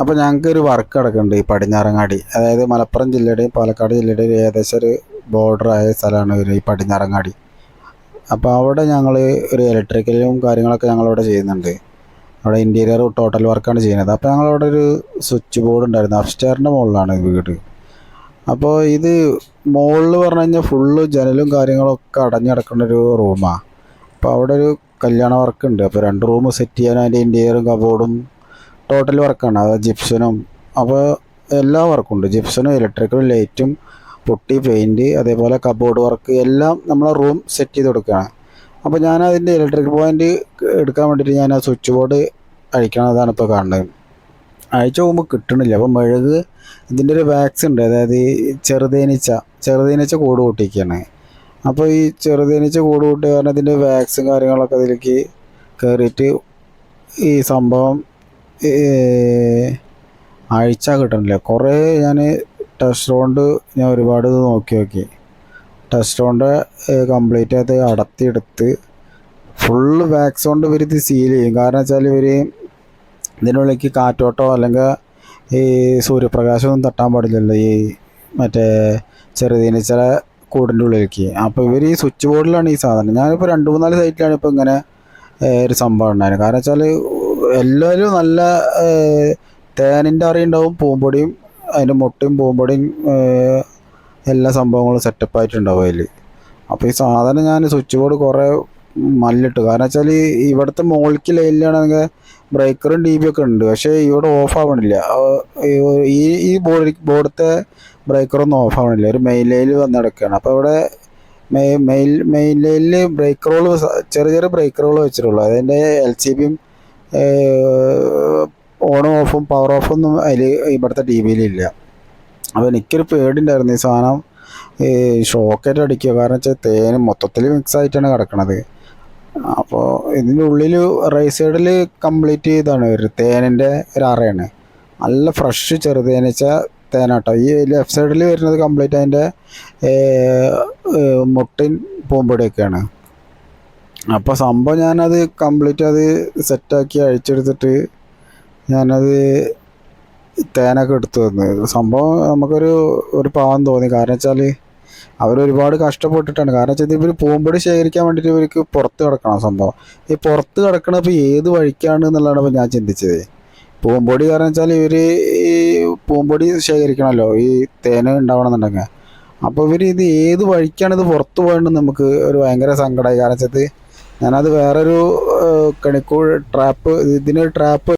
അപ്പോൾ ഞങ്ങൾക്ക് ഒരു വർക്ക് നടക്കുന്നുണ്ട് ഈ പടിഞ്ഞാറങ്ങാടി. അതായത് മലപ്പുറം ജില്ലയുടെയും പാലക്കാട് ജില്ലയുടെയും ഏകദേശം ഒരു ബോർഡർ ആയ സ്ഥലമാണ് ഒരു ഈ പടിഞ്ഞാറങ്ങാടി. അപ്പോൾ അവിടെ ഞങ്ങൾ ഒരു ഇലക്ട്രിക്കലും കാര്യങ്ങളൊക്കെ ഞങ്ങളിവിടെ ചെയ്യുന്നുണ്ട്. അവിടെ ഇന്റീരിയർ ടോട്ടൽ വർക്കാണ് ചെയ്യുന്നത്. അപ്പോൾ ഞങ്ങളവിടെ ഒരു സ്വിച്ച് ബോർഡ് ഉണ്ടായിരുന്നു. അപ്സ്റ്റെയറിന്റെ മുകളിലാണ് വീട്. അപ്പോൾ ഇത് മുകളിൽ പറഞ്ഞു കഴിഞ്ഞാൽ ഫുള്ള് ജനലും കാര്യങ്ങളൊക്കെ അടഞ്ഞടക്കുന്ന ഒരു റൂമാണ് അപ്പോൾ അവിടെ ഒരു കല്യാണ വർക്ക് ഉണ്ട്. അപ്പോൾ രണ്ട് റൂം സെറ്റ് ചെയ്യാൻ അതിന്റെ ഇന്റീരിയറും കബോർഡും ടോട്ടൽ വർക്കാണ് അത് ജിപ്സനും അപ്പോൾ എല്ലാ വർക്കും ഉണ്ട്. ജിപ്സനും ഇലക്ട്രിക്കലും ലൈറ്റും പൊട്ടി പെയിന്റ് അതേപോലെ കബോർഡ് വർക്ക് എല്ലാം നമ്മളെ റൂം സെറ്റ് ചെയ്ത് കൊടുക്കുകയാണ്. അപ്പോൾ ഞാൻ അതിന്റെ ഇലക്ട്രിക് പോയിന്റ് എടുക്കാൻ വേണ്ടിയിട്ട് ഞാൻ ആ സ്വിച്ച് ബോർഡ് അഴിക്കണതാണ് ഇപ്പോൾ കാണുന്നത്. അഴിച്ചു പോകുമ്പോൾ കിട്ടണില്ല. അപ്പോൾ മെഴുക് ഇതിന്റെ ഒരു വാക്സ് ഉണ്ട്. അതായത് ചെറുതേനീച്ച ചെറുതേനീച്ച കൂട് കൂട്ടിയിരിക്കുകയാണ്. അപ്പോൾ ഈ ചെറുതേനീച്ച കൂട് കൂട്ടിയ കാരണം ഇതിന്റെ വാക്സും കാര്യങ്ങളൊക്കെ അതിലേക്ക് കയറിയിട്ട് ഈ സംഭവം അഴിച്ചാൽ കിട്ടണില്ല. കുറേ ഞാൻ ടെസ്റ്റ് റൗണ്ട് ഞാൻ ഒരുപാട് ഇത് നോക്കി നോക്കി. ടെസ്റ്റ് റൗണ്ട് കംപ്ലീറ്റ് ആയത് അടത്തിയെടുത്ത് ഫുള്ള് വാക്സ് കൊണ്ട് ഇവർ ഇത് സീൽ ചെയ്യും. കാരണം വെച്ചാൽ ഇവർ ഇതിനുള്ളിലേക്ക് കാറ്റോട്ടോ അല്ലെങ്കിൽ ഈ സൂര്യപ്രകാശമൊന്നും തട്ടാൻ പാടില്ലല്ലോ ഈ മറ്റേ ചെറുതീനച്ചില കൂടിന്റെ ഉള്ളിലേക്ക്. അപ്പോൾ ഇവർ ഈ സ്വിച്ച് ബോർഡിലാണ് ഈ സാധനം. ഞാനിപ്പോൾ രണ്ട് മൂന്നാൽ സൈറ്റിലാണ് ഇപ്പോൾ ഇങ്ങനെ ഒരു സംഭവം ഉണ്ടായത്. കാരണം വെച്ചാൽ എല്ലാവരും നല്ല തേനിന്റെ അറിയുണ്ടാവും പൂമ്പൊടിയും അതിന്റെ മുട്ടയും പൂമ്പൊടിയും എല്ലാ സംഭവങ്ങളും സെറ്റപ്പായിട്ടുണ്ടാവും അതിൽ അപ്പോൾ ഈ സാധനം ഞാൻ സ്വിച്ച് ബോർഡ് കുറേ മല്ലിട്ട്. കാരണം വെച്ചാൽ ഇവിടുത്തെ മോളിക്ക് ലൈനിലാണെങ്കിൽ ബ്രേക്കറും ഡി ബി ഒക്കെ ഉണ്ട്. പക്ഷേ ഇവിടെ ഓഫ് ആവണില്ല. ഈ- ഈ ബോർഡ് ബോർഡത്തെ ബ്രേക്കറൊന്നും ഓഫ് ആവണില്ല. ഒരു മെയിൻ ലൈനിൽ വന്ന് കിടക്കുകയാണ് അപ്പോൾ ഇവിടെ മെയിൻ മെയിൻ ലൈനിൽ ബ്രേക്കറുകൾ ചെറിയ ചെറിയ ബ്രേക്കറുകൾ വെച്ചിട്ടുള്ളൂ. അതിന്റെ എൽ സി ബിയും ഓണും ഓഫും പവർ ഓഫൊന്നും അതിൽ ഇവിടുത്തെ ടി വിയിലില്ല അപ്പോൾ എനിക്കൊരു പേടിയുണ്ടായിരുന്നു ഈ സാധനം ഈ ഷോക്കേറ്റ് അടിക്കുക. കാരണം വെച്ചാൽ തേൻ മൊത്തത്തിൽ മിക്സ് ആയിട്ടാണ് കിടക്കണത്. അപ്പോൾ ഇതിന്റെ ഉള്ളിൽ റൈസ് സൈഡിൽ കംപ്ലീറ്റ് ചെയ്താണ്. ഒരു തേനിന്റെ ഒരു അറയാണ്. നല്ല ഫ്രഷ് ചെറുതേന വെച്ചാൽ തേനാട്ടോ. ഈ ലെഫ്റ്റ് സൈഡിൽ വരുന്നത് കംപ്ലീറ്റ് അതിന്റെ മുട്ടിൻ പൂമ്പൊടിയൊക്കെയാണ് അപ്പോൾ സംഭവം ഞാനത് കംപ്ലീറ്റ് അത് സെറ്റാക്കി അഴിച്ചെടുത്തിട്ട് ഞാനത് തേനൊക്കെ എടുത്തു തന്ന്. സംഭവം നമുക്കൊരു ഒരു പാവം തോന്നി. കാരണം വെച്ചാൽ അവരൊരുപാട് കഷ്ടപ്പെട്ടിട്ടാണ്. കാരണം വെച്ചാൽ ഇവർ പൂമ്പൊടി ശേഖരിക്കാൻ വേണ്ടിയിട്ട് ഇവർക്ക് പുറത്ത് കിടക്കണം സംഭവം. ഈ പുറത്ത് കിടക്കണ ഇപ്പോൾ ഏത് വഴിക്കാണ് എന്നുള്ളതാണ് ഇപ്പോൾ ഞാൻ ചിന്തിച്ചത്. പൂമ്പൊടി കാരണം വെച്ചാൽ ഇവർ ഈ പൂമ്പൊടി ശേഖരിക്കണമല്ലോ ഈ തേന ഉണ്ടാവണമെന്നുണ്ടെങ്കിൽ. അപ്പോൾ ഇവർ ഇത് ഏത് വഴിക്കാണ് ഇത് പുറത്ത് പോകേണ്ടത് നമുക്ക് ഒരു ഭയങ്കര സങ്കടമായി കാരണം വെച്ചാൽ ഞാനത് വേറൊരു കണിക്കൂർ ട്രാപ്പ് ഇതിനൊരു ട്രാപ്പ്